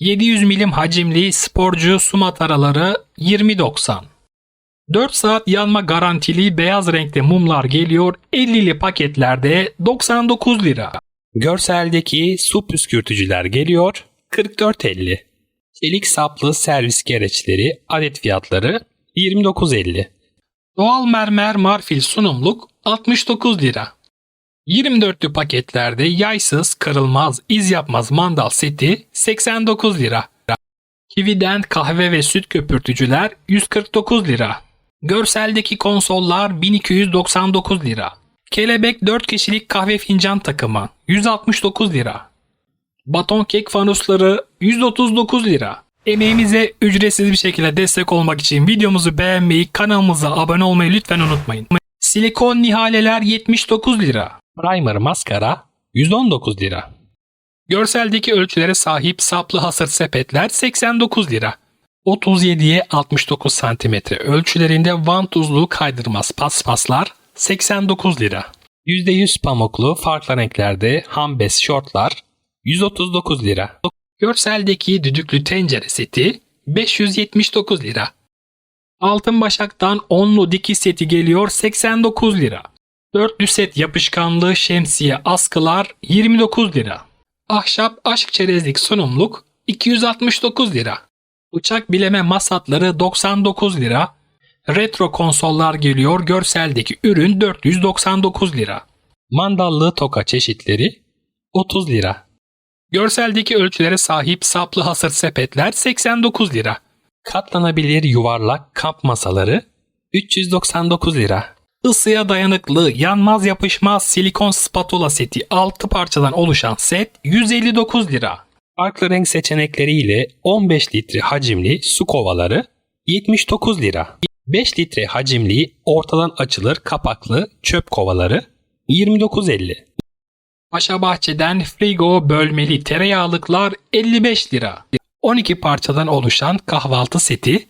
700 milim hacimli sporcu su mataraları 20.90. 4 saat yanma garantili beyaz renkte mumlar geliyor 50'li paketlerde 99 lira. Görseldeki su püskürtücüler geliyor 44.50. Çelik saplı servis gereçleri adet fiyatları 29.50. Doğal mermer marfil sunumluk 69 lira. 24'lü paketlerde yaysız, kırılmaz, iz yapmaz mandal seti 89 lira. Kivi'den kahve ve süt köpürtücüler 149 lira. Görseldeki konsollar 1299 lira. Kelebek 4 kişilik kahve fincan takımı 169 lira. Baton kek fanusları 139 lira. Emeğimize ücretsiz bir şekilde destek olmak için videomuzu beğenmeyi, kanalımıza abone olmayı lütfen unutmayın. Silikon nihaleler 79 lira. Primer maskara 119 lira. Görseldeki ölçülere sahip saplı hasır sepetler 89 lira. 37'ye 69 cm ölçülerinde van tuzlu kaydırmaz paspaslar 89 lira. %100 pamuklu farklı renklerde hambes şortlar 139 lira. Görseldeki düdüklü tencere seti 579 lira. Altın başaktan onlu dikiş seti geliyor 89 lira. Dörtlü set yapışkanlı şemsiye askılar 29 lira. Ahşap aşk çerezlik sunumluk 269 lira. Uçak bileme masatları 99 lira. Retro konsollar geliyor görseldeki ürün 499 lira. Mandallı toka çeşitleri 30 lira. Görseldeki ölçülere sahip saplı hasır sepetler 89 lira. Katlanabilir yuvarlak kamp masaları 399 lira. Isıya dayanıklı, yanmaz yapışmaz silikon spatula seti 6 parçadan oluşan set 159 lira. Farklı renk seçenekleriyle 15 litre hacimli su kovaları 79 lira. 5 litre hacimli ortadan açılır kapaklı çöp kovaları 29.50. Paşa Bahçe'den frigo bölmeli tereyağlıklar 55 lira. 12 parçadan oluşan kahvaltı seti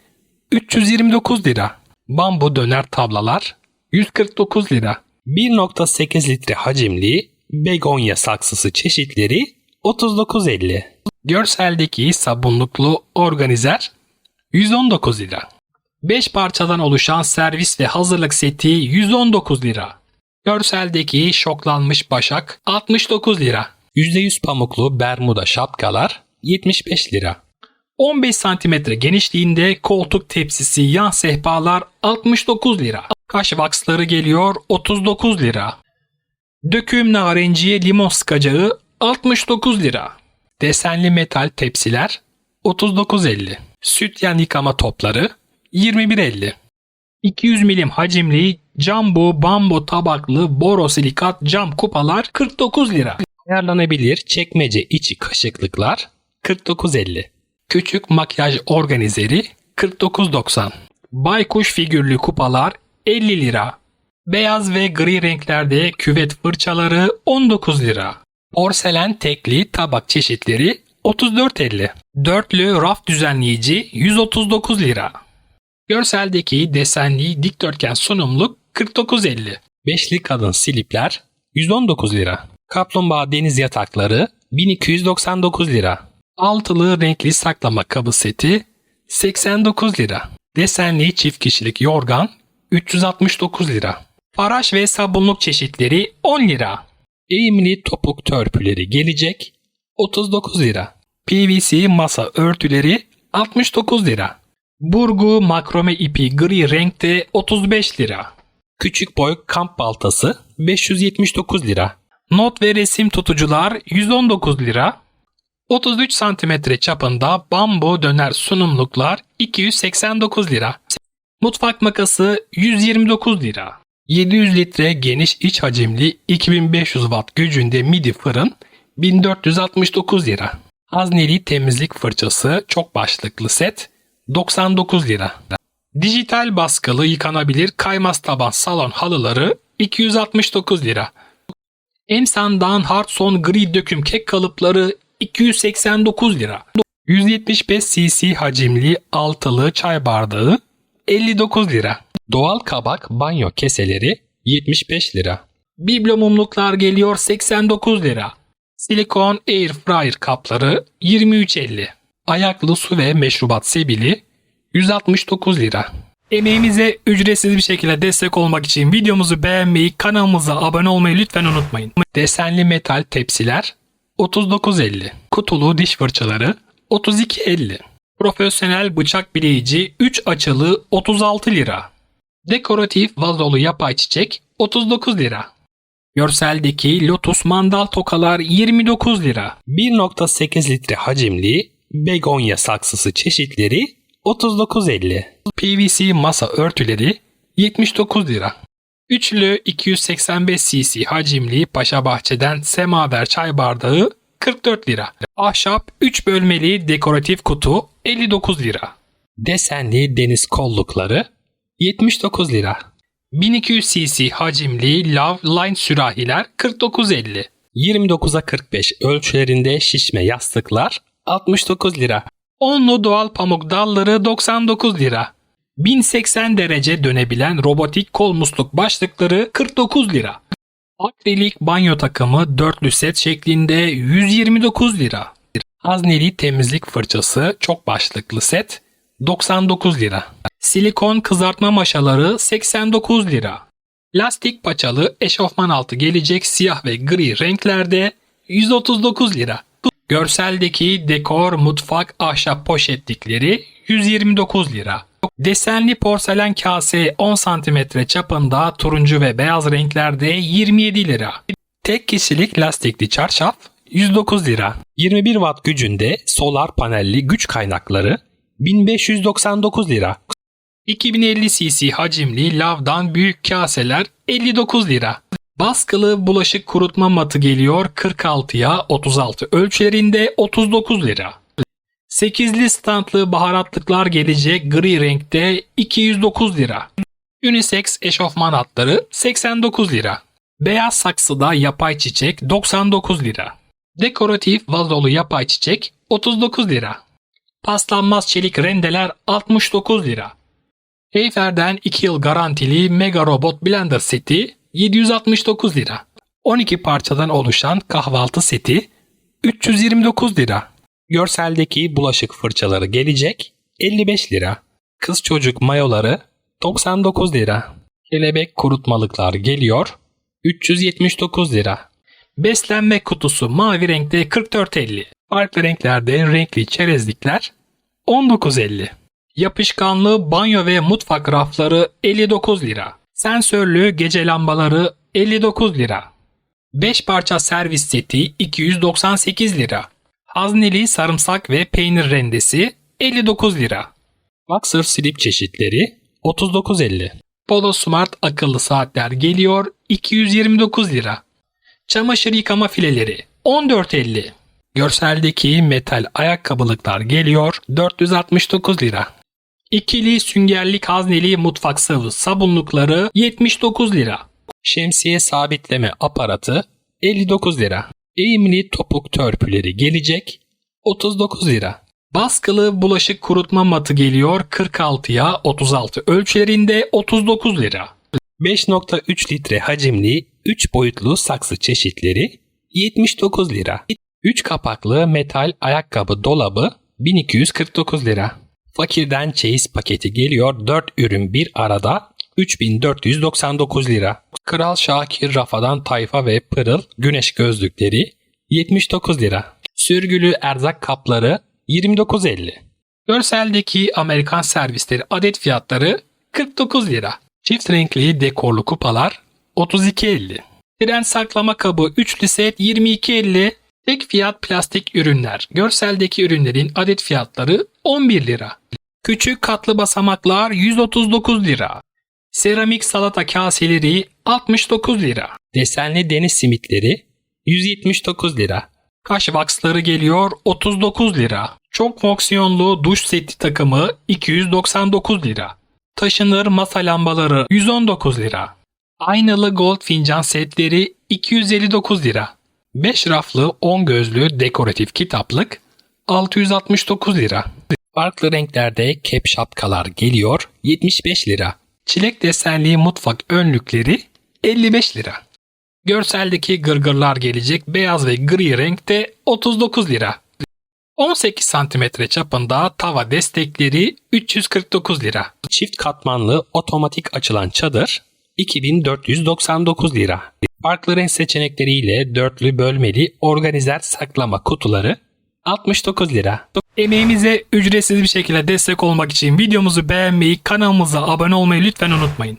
329 lira. Bambu döner tablalar 149 lira. 1.8 litre hacimli begonya saksısı çeşitleri 39.50. Görseldeki sabunluklu organizer 119 lira. 5 parçadan oluşan servis ve hazırlık seti 119 lira. Görseldeki şoklanmış başak 69 lira. %100 pamuklu bermuda şapkalar 75 lira. 15 cm genişliğinde koltuk tepsisi yan sehpalar 69 lira. Kaş vaksları geliyor 39 lira. Döküm narenciye limon sıkacağı 69 lira. Desenli metal tepsiler 39.50. Sütyen yıkama topları 21.50. 200 milim hacimli jumbo bambu tabaklı borosilikat cam kupalar 49 lira. Ayarlanabilir çekmece içi kaşıklıklar 49.50. Küçük makyaj organizeri 49.90. Baykuş figürlü kupalar 50 lira. Beyaz ve gri renklerde küvet fırçaları 19 lira. Porselen tekli tabak çeşitleri 34.50. Dörtlü raf düzenleyici 139 lira. Görseldeki desenli dikdörtgen sunumluk 49.50. Beşli kadın silipler 119 lira. Kaplumbağa deniz yatakları 1299 lira. Altılı renkli saklama kabı seti 89 lira. Desenli çift kişilik yorgan 369 lira. Faraş ve sabunluk çeşitleri 10 lira. Eğimli topuk törpüleri gelecek 39 lira. PVC masa örtüleri 69 lira. Burgu makrome ipi gri renkte 35 lira. Küçük boy kamp baltası 579 lira. Not ve resim tutucular 119 lira. 33 santimetre çapında bambu döner sunumluklar 289 lira. Mutfak makası 129 lira. 700 litre geniş iç hacimli 2500 watt gücünde midi fırın 1469 lira. Hazneli temizlik fırçası çok başlıklı set 99 lira. Dijital baskılı yıkanabilir kaymaz taban salon halıları 269 lira. Emsan'dan Hardson gri döküm kek kalıpları 289 lira. 175 cc hacimli altılı çay bardağı 59 lira. Doğal kabak banyo keseleri 75 lira. Biblo mumluklar geliyor 89 lira. Silikon air fryer kapları 23.50. Ayaklı su ve meşrubat sebili 169 lira. Emeğimize ücretsiz bir şekilde destek olmak için videomuzu beğenmeyi, kanalımıza abone olmayı lütfen unutmayın. Desenli metal tepsiler 39.50. Kutulu diş fırçaları 32.50. Profesyonel bıçak bileyici 3 açılı 36 lira. Dekoratif vazolu yapay çiçek 39 lira. Görseldeki lotus mandal tokalar 29 lira. 1.8 litre hacimli begonya saksısı çeşitleri 39.50. PVC masa örtüleri 79 lira. Üçlü 285 cc hacimli Paşa Bahçe'den semaver çay bardağı 44 lira. Ahşap 3 bölmeli dekoratif kutu 59 lira. Desenli deniz kollukları 79 lira. 1200 cc hacimli Love Line sürahiler 49.50. 29'a 45 ölçülerinde şişme yastıklar 69 lira. Onlu doğal pamuk dalları 99 lira. 1080 derece dönebilen robotik kol musluk başlıkları 49 lira. Akrilik banyo takımı dörtlü set şeklinde 129 lira. Hazneli temizlik fırçası çok başlıklı set 99 lira. Silikon kızartma maşaları 89 lira. Lastik paçalı eşofman altı gelecek siyah ve gri renklerde 139 lira. Görseldeki dekor mutfak ahşap poşetlikleri 129 lira. Desenli porselen kase 10 cm çapında turuncu ve beyaz renklerde 27 lira. Tek kişilik lastikli çarşaf 109 lira. 21 watt gücünde solar panelli güç kaynakları 1599 lira. 2050 cc hacimli lavdan büyük kaseler 59 lira. Baskılı bulaşık kurutma matı geliyor 46'ya 36 ölçülerinde 39 lira. 8'li standlı baharatlıklar gelecek gri renkte 209 lira. Unisex eşofman hatları 89 lira. Beyaz saksıda yapay çiçek 99 lira. Dekoratif vazolu yapay çiçek 39 lira. Paslanmaz çelik rendeler 69 lira. Heyfer'den 2 yıl garantili Mega Robot Blender seti 769 lira. 12 parçadan oluşan kahvaltı seti 329 lira. Görseldeki bulaşık fırçaları gelecek 55 lira. Kız çocuk mayoları 99 lira. Kelebek kurutmalıklar geliyor 379 lira. Beslenme kutusu mavi renkte 44.50. Farklı renklerde renkli çerezlikler 19.50. Yapışkanlı banyo ve mutfak rafları 59 lira. Sensörlü gece lambaları 59 lira. 5 parça servis seti 298 lira. Hazneli sarımsak ve peynir rendesi 59 lira. Boxer slip çeşitleri 39.50. Polo Smart akıllı saatler geliyor 229 lira. Çamaşır yıkama fileleri 14.50. Görseldeki metal ayakkabılıklar geliyor 469 lira. İkili süngerlik hazneli mutfak sıvı sabunlukları 79 lira. Şemsiye sabitleme aparatı 59 lira. Eğimli topuk törpüleri gelecek 39 lira. Baskılı bulaşık kurutma matı geliyor 46'ya 36 ölçülerinde 39 lira. 5.3 litre hacimli 3 boyutlu saksı çeşitleri 79 lira. 3 kapaklı metal ayakkabı dolabı 1249 lira. Fakirden çeyiz paketi geliyor 4 ürün bir arada 3499 lira. Kral Şakir Rafadan Tayfa ve Pırıl güneş gözlükleri 79 lira. Sürgülü erzak kapları 29.50. Görseldeki Amerikan servisleri adet fiyatları 49 lira. Çift renkli dekorlu kupalar 32.50. Tren saklama kabı üçlü set 22.50. Tek fiyat plastik ürünler. Görseldeki ürünlerin adet fiyatları 11 lira. Küçük katlı basamaklar 139 lira. Seramik salata kaseleri 69 lira. Desenli deniz simitleri 179 lira. Kaş vaksları geliyor 39 lira. Çok fonksiyonlu duş seti takımı 299 lira. Taşınır masa lambaları 119 lira. Aynalı gold fincan setleri 259 lira. 5 raflı 10 gözlü dekoratif kitaplık 669 lira. Farklı renklerde kep şapkalar geliyor 75 lira. Çilek desenli mutfak önlükleri 55 lira. Görseldeki gırgırlar gelecek beyaz ve gri renkte 39 lira. 18 cm çapında tava destekleri 349 lira. Çift katmanlı otomatik açılan çadır 2499 lira. Farklı renk seçenekleriyle dörtlü bölmeli organizer saklama kutuları 69 lira. Emeğimize ücretsiz bir şekilde destek olmak için videomuzu beğenmeyi, kanalımıza abone olmayı lütfen unutmayın.